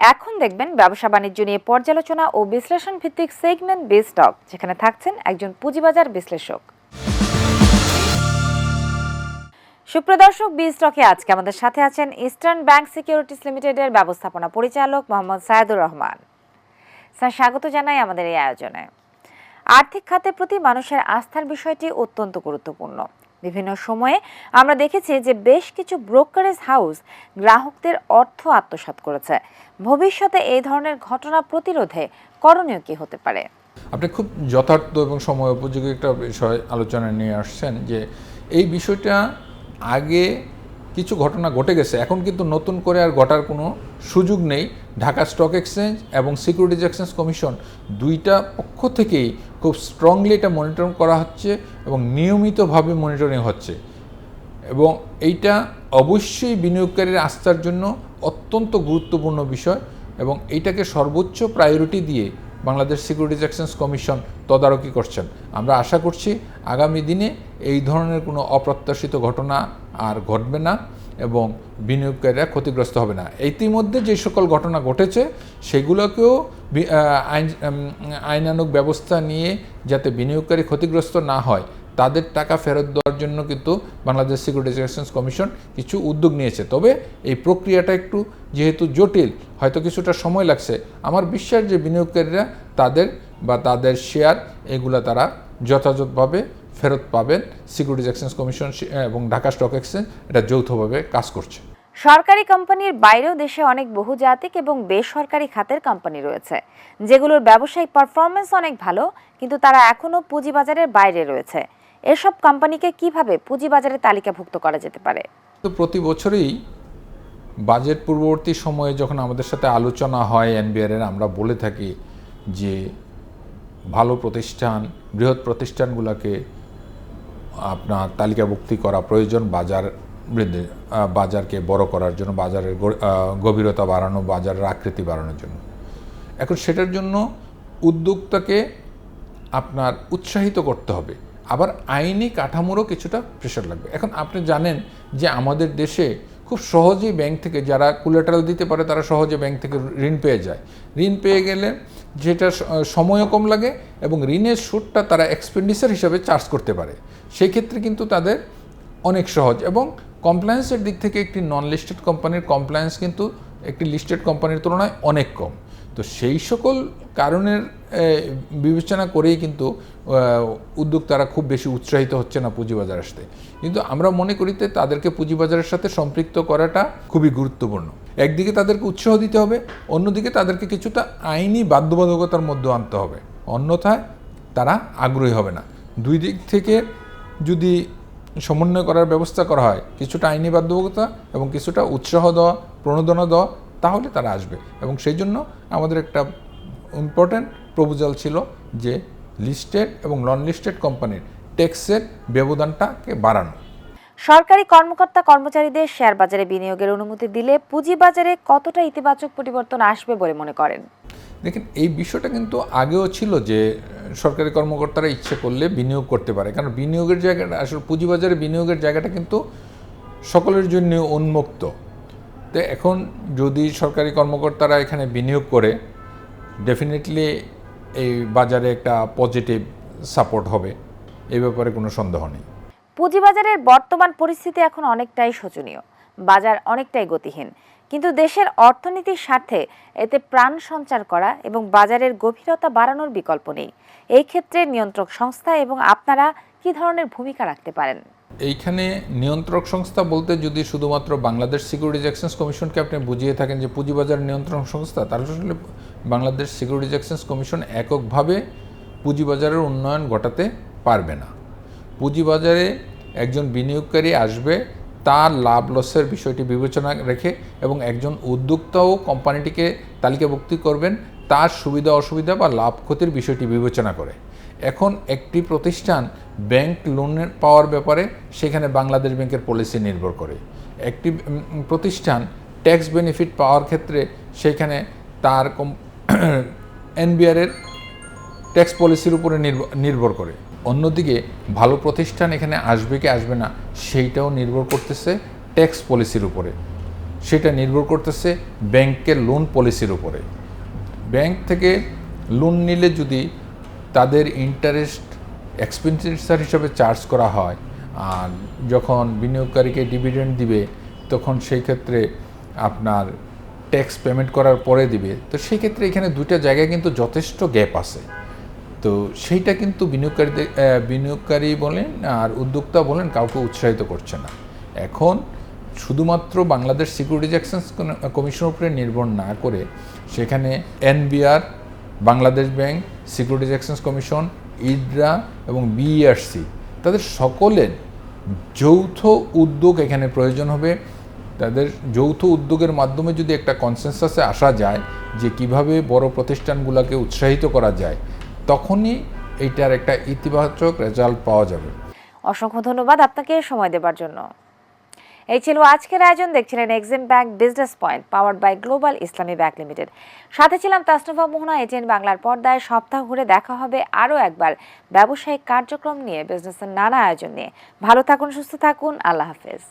এখন দেখবেন ব্যবসা বাণিজ্য নিয়ে পর্যালোচনা ও বিশ্লেষণ ভিত্তিক সেগমেন্ট বেস টক, যেখানে থাকছেন একজন পুঁজিবাজার বিশ্লেষক। সুপ্রদর্শক বি স্টকে আজকে আমাদের সাথে আছেন ইস্টার্ন ব্যাংক সিকিউরিটিজ লিমিটেডের ব্যবস্থাপনা পরিচালক মোহাম্মদ সায়েদুর রহমান। স্যার, স্বাগত জানাই আমাদের এই আয়োজনে। আর্থিক খাতের প্রতি মানুষের আস্থার বিষয়টি অত্যন্ত গুরুত্বপূর্ণ। বিভিন্ন সময়ে আমরা দেখেছি যে বেশ কিছু ব্রোকারেজ হাউস গ্রাহকদের অর্থ আত্মসাত করেছে। ভবিষ্যতে এই ধরনের ঘটনা প্রতিরোধে করণীয় কি হতে পারে? আপনি খুব যথার্থ এবং সময় উপযোগী একটা বিষয় আলোচনা নিয়ে আসছেন যে এই বিষয়টা আগে কিছু ঘটনা ঘটে গেছে। এখন কিন্তু নতুন করে আর ঘটার কোনো সুযোগ নেই। ঢাকা স্টক এক্সচেঞ্জ এবং সিকিউরিটিজ এক্সচেঞ্জ কমিশন দুইটা পক্ষ থেকেই খুব স্ট্রংলি এটা মনিটরিং করা হচ্ছে এবং নিয়মিতভাবে মনিটরিং হচ্ছে। এবং এইটা অবশ্যই বিনিয়োগকারীর আস্থার জন্য অত্যন্ত গুরুত্বপূর্ণ বিষয় এবং এইটাকে সর্বোচ্চ প্রায়োরিটি দিয়ে বাংলাদেশ সিকিউরিটিজ এক্সচেঞ্জ কমিশন তদারকি করছেন। আমরা আশা করছি আগামী দিনে এই ধরনের কোনো অপ্রত্যাশিত ঘটনা আর ঘটবে না এবং বিনিয়োগকারীরা ক্ষতিগ্রস্ত হবে না। ইতিমধ্যে যে সকল ঘটনা ঘটেছে, সেগুলোকেও আইন আইনানুক আইনানুগ ব্যবস্থা নিয়ে যাতে বিনিয়োগকারী ক্ষতিগ্রস্ত না হয় তাদের টাকা ফেরত দেওয়ার জন্য কিন্তু বাংলাদেশ সিকিউরিটিজ এক্সচেঞ্জ কমিশন কিছু উদ্যোগ নিয়েছে। তবে এই প্রক্রিয়াটা একটু যেহেতু জটিল, হয়তো কিছুটা সময় লাগছে। আমার বিশ্বাস যে বিনিয়োগকারীরা তাদের বা তাদের শেয়ার এগুলা তারা যথাযথভাবে ফেরত পাবেন। সিকিউরিটিজ এক্সচেঞ্জ কমিশন এবং ঢাকা স্টক এক্সচেঞ্জ এটা যৌথভাবে কাজ করছে। সরকারি কোম্পানির বাইরেও দেশে অনেক বহুজাতিক এবং বেসরকারি খাতের কোম্পানি রয়েছে, যেগুলোর ব্যবসায়িক পারফরমেন্স অনেক ভালো, কিন্তু তারা এখনও পুঁজিবাজারের বাইরে রয়েছে। এসব কোম্পানিকে কীভাবে পুঁজিবাজারে তালিকাভুক্ত করা যেতে পারে? তো প্রতি বছরই বাজেট পূর্ববর্তী সময়ে যখন আমাদের সাথে আলোচনা হয় এনবিআর এর, আমরা বলে থাকি যে ভালো প্রতিষ্ঠান, বৃহৎ প্রতিষ্ঠানগুলোকে আপনার তালিকাভুক্তি করা প্রয়োজন বাজার বৃদ্ধি বাজারকে বড় করার জন্য, বাজারের গভীরতা বাড়ানো, বাজারের আকৃতি বাড়ানোর জন্য। এখন সেটার জন্য উদ্যোক্তাকে আপনার উৎসাহিত করতে হবে। আবার আইনি কাঠামোরও কিছুটা প্রেশার লাগবে। এখন আপনি জানেন যে আমাদের দেশে খুব সহজেই ব্যাংক থেকে যারা কুলেটারাল দিতে পারে, তারা সহজে ব্যাংক থেকে ঋণ পেয়ে যায়। ঋণ পেয়ে গেলে যেটা সময়ও কম লাগে এবং ঋণের সুদটা তারা এক্সপেন্ডিচার হিসাবে চার্জ করতে পারে। সেই ক্ষেত্রে কিন্তু তাদের অনেক সহজ এবং কমপ্লায়েন্সের দিক থেকে একটি নন লিস্টেড কোম্পানির কমপ্লায়েন্স কিন্তু একটি লিস্টেড কোম্পানির তুলনায় অনেক কম। তো সেই সকল কারণের বিবেচনা করেই কিন্তু আহ, উদ্যোক্তারা খুব বেশি উৎসাহিত হচ্ছে না পুঁজিবাজার আসতে কিন্তু আমরা মনে করি করিতে তাদেরকে পুঁজিবাজারের সাথে সম্পৃক্ত করাটা খুবই গুরুত্বপূর্ণ। একদিকে তাদেরকে উৎসাহ দিতে হবে অন্যদিকে তাদেরকে কিছুটা আইনি বাধ্যবাধকতার মধ্যে আনতে হবে। অন্যথায় তারা আগ্রহী হবে না। দুই দিক থেকে যদি সমন্বয় করার ব্যবস্থা করা হয় কিছুটা আইনি বাধ্যবাধকতা এবং কিছুটা উৎসাহ দেওয়া প্রণোদনা দেওয়া তাহলে তারা আসবে। এবং সেই জন্য আমাদের একটা ইম্পর্ট্যান্ট প্রপোজাল ছিল যে লিস্টেড এবং নন লিস্টেড কোম্পানির ট্যাক্সের ব্যবধানটাকে বাড়ানো। সরকারি কর্মকর্তা কর্মচারীদের শেয়ার বাজারে বিনিয়োগের অনুমতি দিলে পুঁজিবাজারে কতটা ইতিবাচক পরিবর্তন আসবে বলে মনে করেন? দেখেন এই বিষয়টা কিন্তু আগেও ছিল যে সরকারি কর্মকর্তারা ইচ্ছে করলে বিনিয়োগ করতে পারে। কারণ বিনিয়োগের জায়গাটা আসলে পুঁজিবাজারে বিনিয়োগের জায়গাটা কিন্তু সকলের জন্য উন্মুক্ত। তো এখন যদি সরকারি কর্মকর্তারা এখানে বিনিয়োগ করে ডেফিনেটলি এই বাজারে একটা পজিটিভ সাপোর্ট হবে। এই ব্যাপারে কোনো সন্দেহ নেই। পুঁজিবাজারের বর্তমান পরিস্থিতি এখন অনেকটাই শোচনীয়। বাজার অনেকটাই গতিহীন। কিন্তু দেশের অর্থনীতির স্বার্থে এতে প্রাণ সঞ্চার করা এবং বাজারের গভীরতা বাড়ানোর বিকল্প নেই। এই ক্ষেত্রে নিয়ন্ত্রক সংস্থা এবং আপনারা কি ধরনের ভূমিকা রাখতে পারেন? এইখানে নিয়ন্ত্রক সংস্থা বলতে যদি শুধুমাত্র বাংলাদেশ সিকিউরিটিজ এক্সচেঞ্জ কমিশনকে আপনি বুঝিয়ে থাকেন যে পুঁজিবাজার নিয়ন্ত্রণ সংস্থা তাহলে আসলে বাংলাদেশ সিকিউরিটিজ এক্সচেঞ্জ কমিশন এককভাবে পুঁজিবাজারের উন্নয়ন ঘটাতে পারবে না। পুঁজিবাজারে একজন বিনিয়োগকারী আসবে, তার লাভ লসের বিষয়টি বিবেচনা রেখে এবং একজন উদ্যোক্তাও কোম্পানিটিকে তালিকাভুক্তি করবেন, তার সুবিধা অসুবিধা বা লাভ ক্ষতির বিষয়টি বিবেচনা করে। এখন একটি প্রতিষ্ঠান ব্যাংক লোনের পাওয়ার ব্যাপারে সেখানে বাংলাদেশ ব্যাংকের পলিসি নির্ভর করে। একটি প্রতিষ্ঠান ট্যাক্স বেনিফিট পাওয়ার ক্ষেত্রে সেখানে তার এনবিআরের ট্যাক্স পলিসির উপরে নির্ভ- নির্ভর করে। অন্যদিকে ভালো প্রতিষ্ঠান এখানে আসবে কি আসবে না, সেইটাও নির্ভর করতেছে ট্যাক্স পলিসির উপরে। সেটা নির্ভর করতেছে ব্যাংকের লোন পলিসির উপরে। ব্যাংক থেকে লোন নিলে যদি তাদের ইন্টারেস্ট এক্সপেন্ডিচার হিসাবে চার্জ করা হয়, আর যখন বিনিয়োগকারীকে ডিভিডেন্ড দিবে, তখন সেই ক্ষেত্রে আপনার ট্যাক্স পেমেন্ট করার পরে দিবে, তো সেই ক্ষেত্রে এখানে দুইটা জায়গায় কিন্তু যথেষ্ট গ্যাপ আছে। তো সেইটা কিন্তু বিনিয়োগকারীদের বিনিয়োগকারী বলেন আর উদ্যোক্তা বলেন কাউকে উৎসাহিত করছে না। এখন শুধুমাত্র বাংলাদেশ সিকিউরিটিজ এক্সচেঞ্জ কমিশনের উপরে নির্ভর না করে সেখানে NBR Bangladesh bank securities exchange commission IDRA এবং বিইআরসি তাদের সকলের যৌথ উদ্যোগ এখানে প্রয়োজন হবে। তাদের যৌথ উদ্যোগের মাধ্যমে যদি একটা কনসেনসাসে আসা যায় যে কীভাবে বড় প্রতিষ্ঠানগুলোকে উৎসাহিত করা যায়, তখনই এইটার একটা ইতিবাচক রেজাল্ট পাওয়া যাবে। অসংখ্য ধন্যবাদ আপনাকে সময় দেবার জন্য। এই ছিল আজকের আয়োজন। দেখছিলেন Exim bank business point powered by global Islami bank limited সাথে ছিলাম তাসনুভা মোহনা, এজেন্ট বাংলার পর্দায়। সপ্তাহ ঘুরে দেখা হবে আরও একবার ব্যবসায়িক কার্যক্রম নিয়ে বিজনেসের নানা আয়োজন নিয়ে। ভালো থাকুন, সুস্থ থাকুন। আল্লাহ হাফেজ।